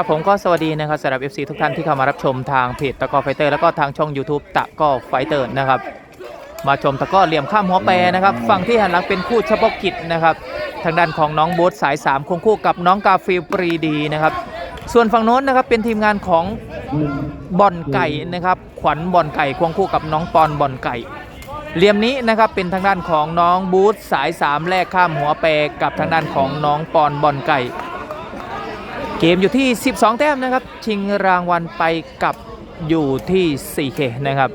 ครับผมก็สวัสดีนะครับสำหรับ FC ทุกท่านที่เข้ามารับชมทางเพจตะกอไฟเตอร์แล้วก็ทางช่อง YouTube ตะกอไฟเตอร์นะครับ มาชมตะกร้อเหลี่ยมข้ามหัวแปรนะครับฝั่งที่หันหลังเป็นคู่เฉพาะกิจนะครับ ทางด้านของน้องโบ๊ทสาย3คงคู่กับน้องกาฟิลปรีดีนะครับ ส่วนฝั่งโน้นนะครับเป็นทีมงานของบอลไก่นะครับ ขวัญบอลไก่ควงคู่กับน้องปอนบอลไก่ เหลี่ยมนี้นะครับเป็นทางด้านของน้องบูธสาย3แลกข้ามหัวแปรกับทางด้านของน้องปอนบอลไก่ เกมอยู่ที่ 12 แต้มนะครับ ชิงรางวัลไปกับอยู่ที่ 4K นะครับ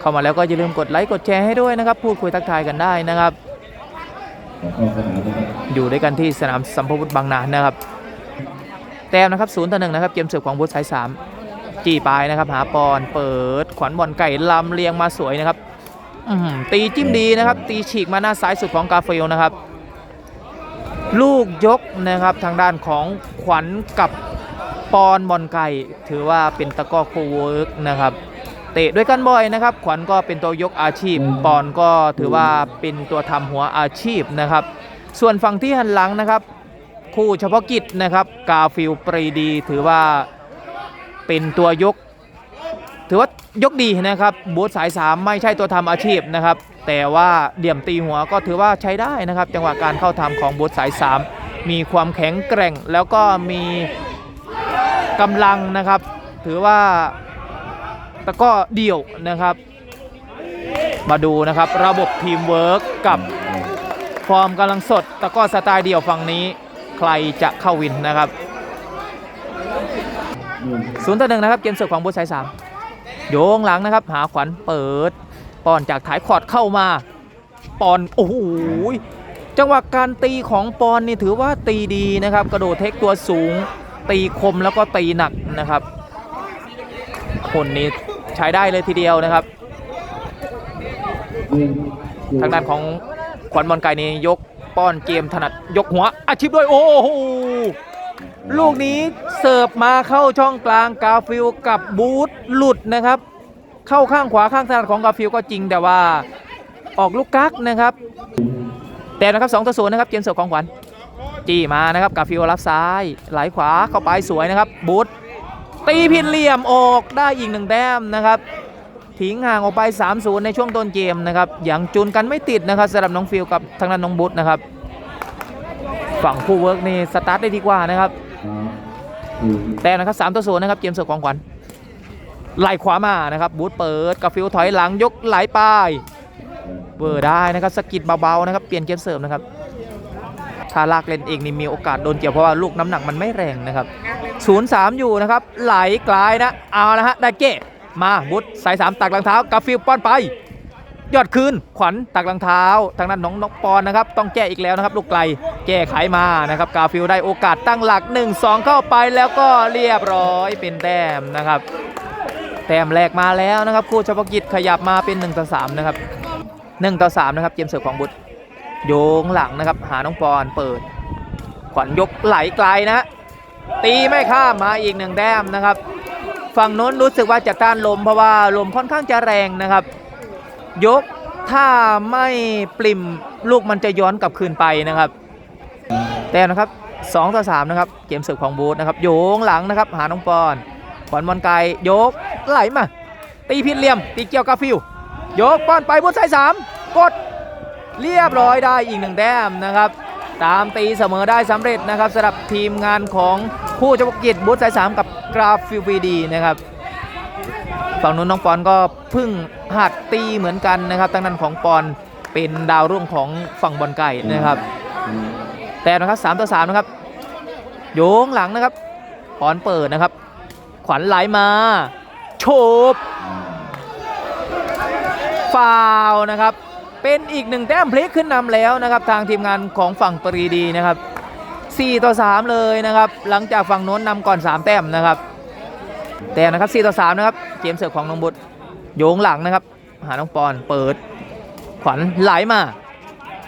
เข้ามาแล้วก็อย่าลืมกดไลค์กดแชร์ให้ด้วยนะครับ พูดคุยทักทายกันได้นะครับ อยู่ด้วยกันที่สนามสัมภวุฒิบางนานะครับ แต้มนะครับศูนย์ต่อหนึ่งนะครับ เกมเสิร์ฟของบูธสาย3จีปลายนะครับ หาปอนเปิดขวัญบอลไก่ลำเลียงมาสวยนะครับตีจิ้มดีนะครับ ตีฉีกมาหน้าซ้ายสุดของกาเฟลนะครับ ลูกยกนะครับทางด้านของขวัญกับปอนบอลไก่ถือว่าเป็นตะกร้อโคเวิร์กนะครับเตะด้วยกันบ่อยนะครับ ขวัญก็เป็นตัวยกอาชีพ ปอนก็ถือว่าเป็นตัวทำหัวอาชีพนะครับ ส่วนฝั่งที่หันหลังนะครับ คู่เฉพาะกิจนะครับ กาฟิลปรีดี ถือว่าเป็นตัวยก ถือว่ายกดีนะครับบูธสาย 3 ไม่ใช่ตัวทำอาชีพนะครับ แต่ว่าเดี่ยมตีหัวก็ถือว่าใช้ได้นะครับ จังหวะการเข้าทำของบูธสาย 3 มีความแข็งแกร่งแล้วก็มีกำลังนะครับ ถือว่าตะก้อเดี่ยวนะครับ มาดูนะครับระบบทีมเวิร์กกับฟอร์มกำลังสด ตะก้อสไตล์เดี่ยวฝั่งนี้ ใครจะเข้าวินนะครับศูนย์ต่อหนึ่งนะครับ เกมเสิร์ฟของบูธสาย3โยงหลังนะครับ หาขวัญเปิด ปอนจากถ่ายขอดเข้ามาปอนโอ้โหจังหวะการตีของปอนนี่ถือว่าตีดีนะครับ กระโดดเทคตัวสูง ตีคมแล้วก็ตีหนักนะครับ คนนี้ใช้ได้เลยทีเดียวนะครับ ทางด้านของขวัญบอลไก่นี่ยกป้อนเกมถนัดยกหัวอาชีพด้วยโอ้โหลูกนี้เสิร์ฟมาเข้าช่องกลางกาฟิลกับบูธหลุดนะครับ เข้าข้างขวาข้างถนัดของกาฟิลก็จริงแต่ว่าออกลูกกักนะครับ แต่นะครับ2ต่อ0นนะครับเกมเสิร์ฟของขวัญจี้มานะครับกาฟิลรับซ้ายไหลขวาเข้าไปสวยนะครับบูธตีผิดเหลี่ยมออกได้อีกหนึ่งแต้มนะครับทิ้งห่างออกไป 3-0 ในช่วงต้นเกมนะครับอย่างจูนกันไม่ติดนะครับสำหรับน้องฟิลกับทางด้านน้องบุ๊ทนะครับ ฝั่งผู้เวิร์กนี่สตาร์ทได้ดีกว่านะครับ แต่นะครับ3ต่อ0นะครับเกมเสิร์ฟของขวัญ ไหลขวามานะครับบูทเปิดกับฟิลถอยหลังยกไหลไปเบอร์ได้นะครับสกิดเบาๆนะครับเปลี่ยนเกมเสร์ฟนะครับถ้าลากเล่นเองนี่มีโอกาสโดนเกี่ยวเพราะว่าลูกน้ำหนักมันไม่แรงนะครับ0-3อยู่นะครับไหลกลายนะเอาละฮะได้เก้มาบุตสายสามตักหลังเท้ากาฟิลป้อนไป ยอดคืนขวัญตักหลังเท้า ทางด้านน้องนกปอนนะครับต้องแก้อีกแล้วนะครับลูกไกลแก้ไขมานะครับกาฟิลได้โอกาสตั้งหลัก 1-2 เข้าไปแล้วก็เรียบร้อยเป็นแต้มนะครับ แต้มแรกมาแล้วนะครับคู่เฉพาะกิจขยับมาเป็น1ต่อ3นะครับ1ต่อ3นะครับเกมเสิร์ฟของบุตรโยงหลังนะครับ หาน้องปอนเปิด ขวัญยกไหลไกลนะ ตีไม่ข้ามมาอีกหนึ่งแต้มนะครับ ฝั่งโน้นรู้สึกว่าจะต้านลมเพราะว่าลมค่อนข้างจะแรงนะครับ ยกถ้าไม่ปริมลูกมันจะย้อนกลับคืนไปนะครับ แต่นะครับ2ต่อ3นะครับ เกมเสิร์ฟของบูธนะครับ โยงหลังนะครับ หาน้องปอน ขวัญบอลไกลยกไหลมาตีพิษเหลี่ยม ตีเกี่ยวกาฟิวโยกป้อนไปบูธสายสามกดเรียบร้อยได้อีกหนึ่งแต้มนะครับ ตามตีเสมอได้สำเร็จนะครับสำหรับทีมงานของผู้เฉพากิจบูธสาย3กับกราฟิวีดีนะครับฝั่งนู้นน้องปอนก็พึ่งหัดตีเหมือนกันนะครับตั้งนั้นของปอนเป็นดาวรุ่งของฝั่งบอลไก่นะครับ แต่นะครับ3ต่อ3นะครับโยงหลังนะครับปอนเปิดนะครับ วัญไหลมาโฉบฟาวนะครับ เป็นอีกหนึ่งแต้มพลิกขึ้นนำแล้วนะครับ ทางทีมงานของฝั่งปรีดีนะครับ 4 ต่อ 3 เลยนะครับ หลังจากฝั่งโน้นนำก่อน 3 แต้มนะครับ แต่นะครับ 4 ต่อ 3 นะครับเกมเสิร์ฟของน้องบุตรโยงหลังนะครับ หาน้องปอนเปิด ขวัญไหลมา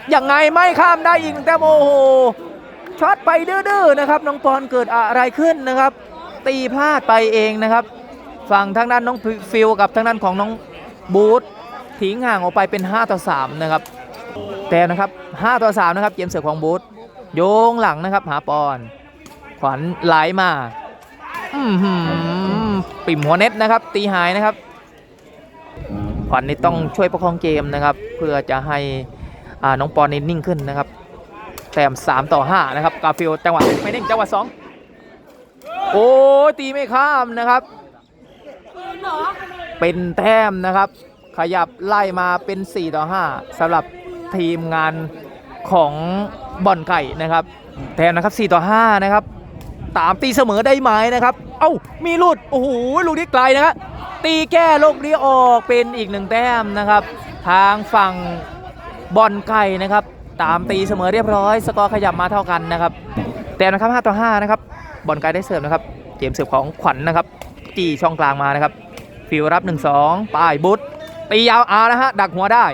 อยังไงไม่ข้ามได้อีกแต้มโอ้โหช็อตไปดื้อๆนะครับน้องปอนเกิดอะไรขึ้นนะครับ ตีพลาดไปเองนะครับฝั่งทางด้านน้องฟิลกับทางด้านของน้องบูธทิ้งห่างออกไปเป็น 5 ต่อ 3 นะครับ แต่นะครับ 5 ต่อ 3 นะครับ เกมเสิร์ฟของบูธโยงหลังนะครับ หาปอน ขวัญไหลมาปิ่มหัวเน็ตนะครับ ตีหายนะครับ ขวัญนี่ต้องช่วยประคองเกมนะครับ เพื่อจะให้น้องปอนนี่นิ่งขึ้นนะครับ แต้ม3ต่อ 5 นะครับ กาฟิลจังหวะไม่นิ่งจังหวะ2 โอ้ตีไม่ข้ามนะครับ เป็นแต้มนะครับ ขยับไล่มาเป็น 4 ต่อ 5สำหรับทีมงานของบอลไก่นะครับ แต้มนะครับ 4 ต่อ 5 นะครับ ตามตีเสมอได้ไหมนะครับ เอ้า มีลุด โอ้โห ลูกนี้ไกลนะครับตีแก้ลูกนี้ออกเป็นอีกหนึ่งแต้มนะครับ ทางฝั่งบอลไก่นะครับ ตามตีเสมอเรียบร้อย สกอร์ขยับมาเท่ากันนะครับ แต้มนะครับ 5 ต่อ 5 นะครับ บอลไก่ได้เสิร์ฟนะครับ เกมเสิร์ฟของขวัญนะครับ จี้ช่องกลางมานะครับ ฟิลรับ 1-2ป้ายบุตรตียาวอานะฮะ ดักหัวได้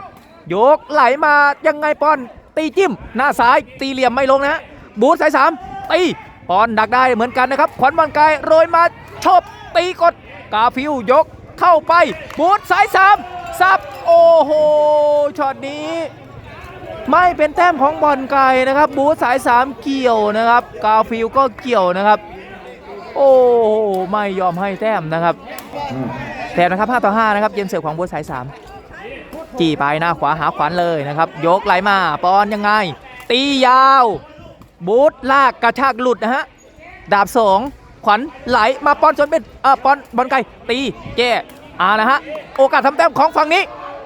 ยกไหลมายังไงปอน ตีจิ้ม หน้าซ้าย ตีเหลี่ยมไม่ลงนะฮะ บูทสายสามตีปอนดักได้เหมือนกันนะครับ ขวัญบอลไกลโรยมาชบตีกด กาฟิวยกเข้าไป บูทสายสามสับ โอ้โหช็อตนี้ ไม่เป็นแต้มของบอลไก่นะครับ บูสายสามเกี่ยวนะครับ กาฟิลก็เกี่ยวนะครับ โอ้ไม่ยอมให้แต้มนะครับแต้มนะครับ5ต่อ5นะครับเกมเสิร์ฟของบูสาย 3 จี้ไปหน้าขวาหาขวัญเลยนะครับ ยกไหลมาปอนยังไง ตียาว บูทลากกระชากหลุดนะฮะดาบสองขวัญไหลมาปอนจนเป็นเออปอนบอลไก่ตีแก้อานะฮะโอกาสทำแต้มของฝั่งนี้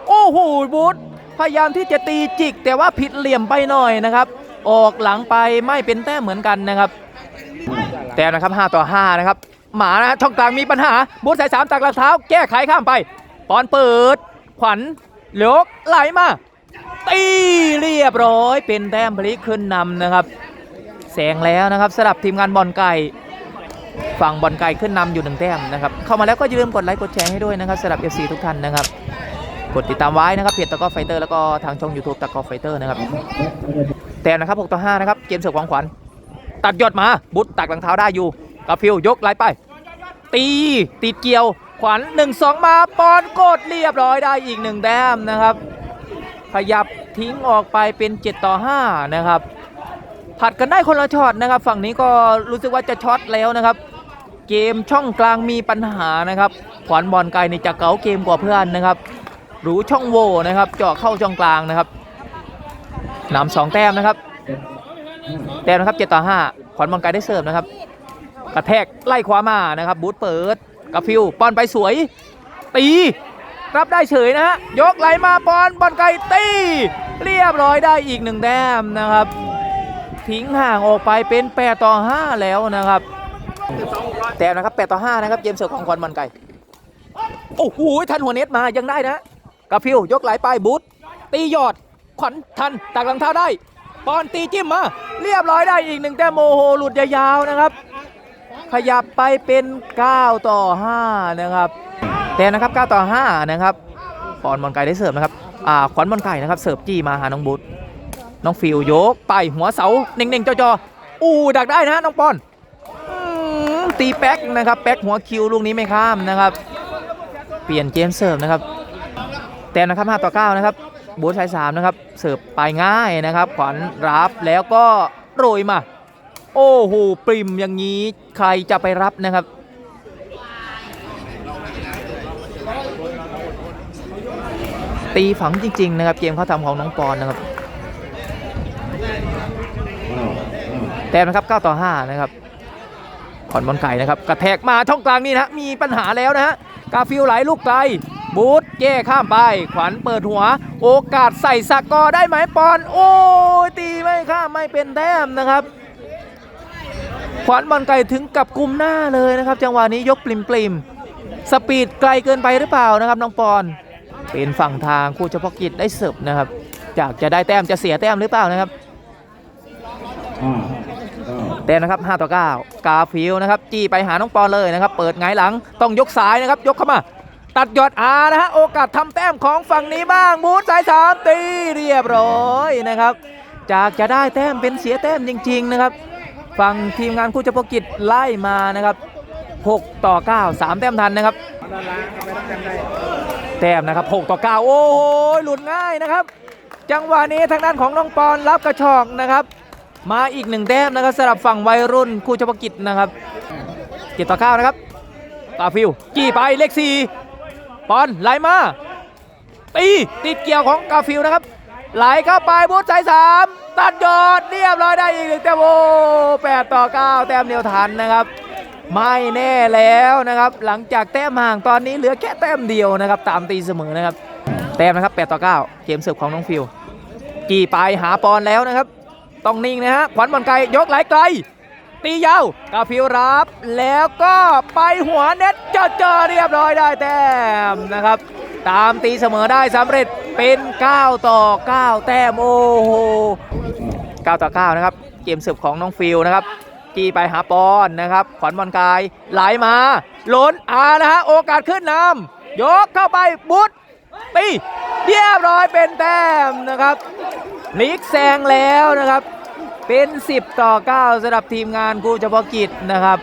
โอ้โหบูท พยายามที่จะตีจิก แต่ว่าผิดเหลี่ยมไปหน่อยนะครับ ออกหลังไปไม่เป็นแต้มเหมือนกันนะครับ แต้มนะครับ 5 ต่อ 5 นะครับ หมานะช่องกลางมีปัญหาบูทสายสามตักหลังเท้า แก้ไขข้ามไปปอนเปิด ขวัญยกไหลมา ตีเรียบร้อย เป็นแต้มพลิกขึ้นนำนะครับแสงแล้วนะครับสำหรับทีมงานบอลไก่ฝั่งบอลไก่ขึ้นนำอยู่หนึ่งแต้มนะครับเข้ามาแล้วก็อย่าลืมกดไลค์กดแชร์ให้ด้วยนะครับสำหรับ FC ทุกท่านนะครับ กดติดตามไว้นะครับเพจตะก้อไฟเตอร์แล้วก็ทางช่อง YouTube ตะก้อไฟเตอร์นะครับแต้มนะครับ6ต่อ5นะครับเกมเสิร์ฟของขวัญตัดยอดมาบุตรตักหลังเท้าได้อยู่กับฟิวยกไหลไป ตีติดเกี่ยวขวัญ1 2 มาปอนกดเรียบร้อยได้อีกหนึ่งแต้มนะครับขยับทิ้งออกไปเป็น 7 ต่อ 5 นะครับ ผัดกันได้คนละช็อตนะครับ ฝั่งนี้ก็รู้สึกว่าจะช็อตแล้วนะครับ เกมช่องกลางมีปัญหานะครับ ขวัญบอลไกลในจะเก๋าเกมกว่าเพื่อนนะครับ หรูช่องโหว่นะครับ เจาะเข้าช่องกลางนะครับนำสองแต้มนะครับ แต้มนะครับ7ต่อ5ขวัญบอลไกลได้เสิร์ฟนะครับ กระแทกไล่ขวามานะครับ บูทเปิดกระฟิวป้อนไปสวย ตี รับได้เฉยนะฮะยกไหลมาปอนบอลไกลตี เรียบร้อยได้อีกหนึ่งแต้มนะครับ ทิ้งห่างออกไปเป็น8ต่อ5แล้วนะครับแต้มนะครับ8ต่อ5นะครับเกมเสิร์ฟของขวัญบอลไกลโอ้โหทันหัวเน็ตมายังได้นะ กระฟิวยกไหลไปบูทตียอด ขวัญทันตักหลังเท้าได้ปอนตีจิ้มมา เรียบร้อยได้อีกหนึ่งแต้มโมโหหลุดยาวๆนะครับ ขยับไปเป็น 9 ต่อ 5 นะครับ แต่นะครับ 9 ต่อ 5 นะครับปอนบอลไก่ได้เสิร์ฟนะครับอ่าขวัญบอลไก่นะครับเสิร์ฟจี้มาหาน้องบุ๊ทน้องฟิวยกไปหัวเสาเน่งๆจอๆอู้ดักได้นะน้องปอนตีแป๊กนะครับแป๊กหัวคิวลูกนี้ไม่ข้ามนะครับ เปลี่ยนเกมเสิร์ฟนะครับ แต่นะครับ5ต่อ9นะครับบูธสาย3นะครับเสิร์ฟไปง่ายนะครับ ขวัญรับแล้วก็โรยมา โอ้โหปริมอย่างนี้ใครจะไปรับนะครับตีฝังจริง ๆ นะครับ เกมเขาทำของน้องปอนนะครับ แต้มนะครับ 9 ต่อ 5 นะครับขอนบอลไก่นะครับ กระแทกมาช่องกลางนี่นะ มีปัญหาแล้วนะฮะ กาฟิลไหลลูกไกล บูทแก้ข้ามไป ขวัญเปิดหัว โอกาสใส่สกอได้ไหมปอน โอ้ยตีไม่ข้ามไม่เป็นแต้มนะครับ ขวัญบอลไก่ถึงกับกลุมหน้าเลยนะครับ จังหวะนี้ยกปริมปริมๆสปีดไกลเกินไปหรือเปล่านะครับน้องปอนเป็นฝั่งทางคู่เฉพาะกิจได้เสิร์ฟนะครับจากจะได้แต้มจะเสียแต้มหรือเปล่านะครับแต้มนะครับ5ต่อ9กาฟิลนะครับจี้ไปหาน้องปอนเลยนะครับ เปิดไงหลังต้องยกสายนะครับ ยกเข้ามา ตัดยอดอานะฮะ โอกาสทำแต้มของฝั่งนี้บ้างบูทสายสามตีเรียบร้อยนะครับ จากจะได้แต้มเป็นเสียแต้มจริง ๆ นะครับ ฝั่งทีมงานคู่เฉพาะกิจไล่มานะครับ 6 ต่อ 9 3 แต้มทันนะครับ แต้มนะครับ 6 ต่อ 9 โอ้โหหลุดง่ายนะครับ จังหวะนี้ทางด้านของน้องปอนรับกระชอกนะครับ มาอีกหนึ่งแต้มนะครับสำหรับฝั่งวัยรุ่นคู่เฉพาะกิจนะครับเจ็ดต่อเก้านะครับกาฟิลจี้ไปเลขสี่ ปอนไหลมาตีติดเกี่ยวของกาฟิลนะครับ ไหลเข้าไปบูธสายสามตัดยอดเรียบร้อยได้อีกหนึ่งแต้มโอ้แปดต่อเก้าแต้มเดียวทันนะครับไม่แน่แล้วนะครับ หลังจากแต้มห่างตอนนี้เหลือแค่แต้มเดียวนะครับ ตามตีเสมอนะครับ แต้มนะครับ8ต่อ9เกมเสิร์ฟของน้องฟิวจีไปหาปอนแล้วนะครับ ต้องนิ่งนะฮะขวัญบอลไกลยกไหลไกล ตียาวกาฟิวรับ แล้วก็ไปหัวเน็ตเจอเจอเรียบร้อยได้แต้มนะครับ ตามตีเสมอได้สำเร็จเป็น 9 ต่อ 9 แต้มโอ้โห9ต่อ9นะครับเกมสิร์ฟของน้องฟิวนะครับจีไปหาปอนนะครับขวัญบอลกายไหลมาล้นอานะฮะโอกาสขึ้นนำยกเข้าไปบุตตีเรียบร้อยเป็นแต้มนะครับลีกแซงแล้วนะครับ เป็น 10 ต่อ 9สำหรับทีมงานกูเฉพาะกิจนะครับ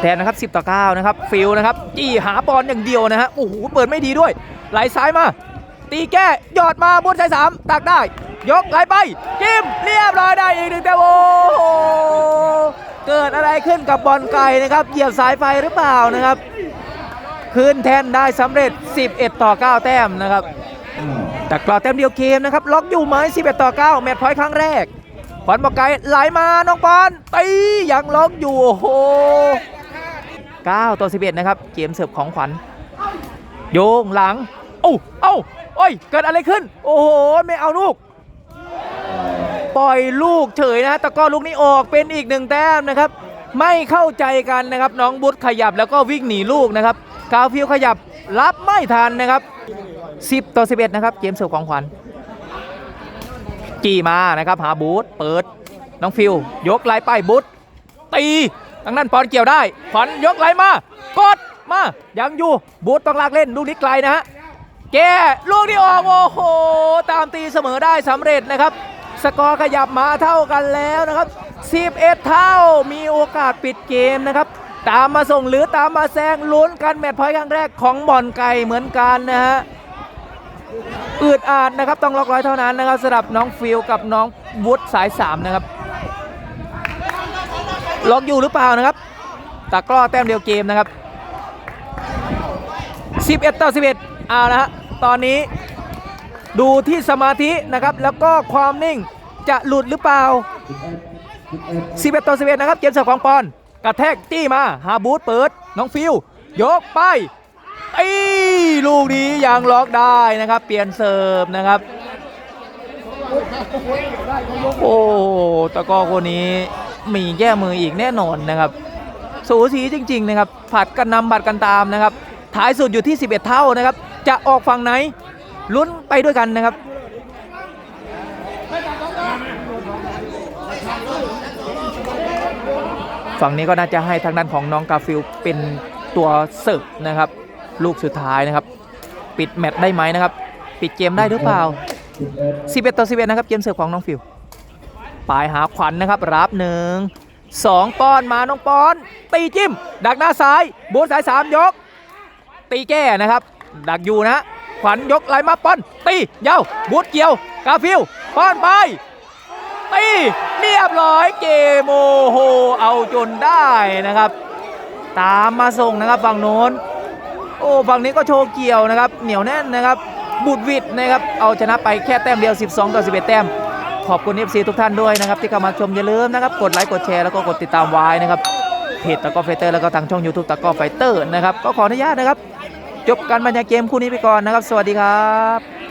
แทนนะครับ 10 ต่อ 9 นะครับ ฟิลนะครับ จี้หาบอลอย่างเดียวนะฮะ โอ้โห เปิดไม่ดีด้วย ไหลซ้ายมา ตีแก้ยอดมาบนสายสามตักได้ ยกไหลไป จิ้ม เรียบร้อยได้อีกหนึ่งแต่โอ้โหเกิดอะไรขึ้นกับบอลไก่นะครับ เหยียบสายไฟหรือเปล่านะครับ คืนแทนได้สำเร็จ 11 ต่อ 9 แต้มนะครับ แต่กรอแต้มเดียวเกมนะครับล็อกอยู่ไหม11 ต่อ 9 แมตช์พอยต์ครั้งแรกขวัญบอกไกลไหลมาน้องปอนตียังล็อกอยู่โอ้โห9ต่อ 11 นะครับ เกมเสิร์ฟของขวัญ โยงหลังเอ้เอ้าโอ้ยเกิดอะไรขึ้น โอ้โห ไม่เอาลูก ปล่อยลูกเฉยนะต่ก็ลูกนี้ออกเป็นอีกหนึ่งแต้มนะครับ ไม่เข้าใจกันนะครับ น้องบุตรขยับแล้วก็วิ่งหนีลูกนะครับ กาวฟิวขยับรับไม่ทันนะครับ 10 ต่อ 11 นะครับ เกมเสิร์ฟของขวัญจี้มานะครับ หาบูธเปิดน้องฟิวยกไหลไปบูธตีทางนั้นปอนเกี่ยวได้ขวัญยกไหลมากดมายังอยู่บูธต้องลากเล่นลูกนี้ไกลนะฮะแกลูกนี้ออกโอ้โหตามตีเสมอได้สำเร็จนะครับ สกอร์ขยับมาเท่ากันแล้วนะครับ 11 เท่ามีโอกาสปิดเกมนะครับตามมาส่งหรือตามมาแซงลุ้นกันแมตช์พอยต์ครั้งแรกของบอลไก่เหมือนกันนะฮะ อืดอาดนะครับต้องล็อกร้อยเท่านั้นนะครับสำหรับน้องฟิลกับน้องวุฒิสาย3นะครับล็อกอยู่หรือเปล่านะครับตะกร้อแต้มเดียวเกมนะครับ 11 ต่อ 11เอาละฮะตอนนี้ดูที่สมาธินะครับแล้วก็ความนิ่งจะหลุดหรือเปล่า 11 ต่อ 11 นะครับเกมเสิร์ฟของปอน กระแทกจี้มา หาบูธเปิด น้องฟิลยกไป ไอ้ลูกนี้ยังล็อกได้นะครับ เปลี่ยนเสิร์ฟนะครับ โอ้ตะกอคนนี้มีแย่มืออีกแน่นอนนะครับ สูสีจริง ๆ นะครับ ผัดกันนำผัดกันตามนะครับ ท้ายสุดอยู่ที่ 11 เท่านะครับ จะออกฝั่งไหนลุ้นไปด้วยกันนะครับฝั่งนี้ก็น่าจะให้ทางด้านของน้องกาฟิลเป็นตัวเสิร์ฟนะครับ ลูกสุดท้ายนะครับ ปิดแมตช์ได้ไหมนะครับ ปิดเกมได้หรือเปล่า 11 ต่อ 11 นะครับ เกมเสิร์ฟของน้องฟิลปลายหาขวัญนะครับ รับหนึ่งสองป้อนมาน้องป้อน ตีจิ้ม ดักหน้าซ้ายบนสายสามยก ตีแก้นะครับ ดักอยู่นะ ขวัญยกไหลมาป้อน ตียาวบูดเกี่ยว กาฟิลป้อนไปตีเรียบร้อยเกมโอโหเอาจนได้นะครับ ตามมาส่งนะครับฝั่งโน้น โอ้ฝั่งนี้ก็โชว์เกี่ยวนะครับ เหนียวแน่นนะครับ บุดวิดนะครับ เอาชนะไปแค่แต้มเดียว 12 ต่อ 11 แต้ม ขอบคุณ FC ทุกท่านด้วยนะครับ ที่เข้ามาชมอย่าลืมนะครับ กดไลค์กดแชร์แล้วก็กดติดตามไว้นะครับเพจตะก้อไฟเตอร์แล้วก็ทางช่อง YouTube ตะก้อไฟเตอร์นะครับก็ขออนุญาตนะครับ จบการบรรยายเกมคู่นี้ไปก่อนนะครับ สวัสดีครับ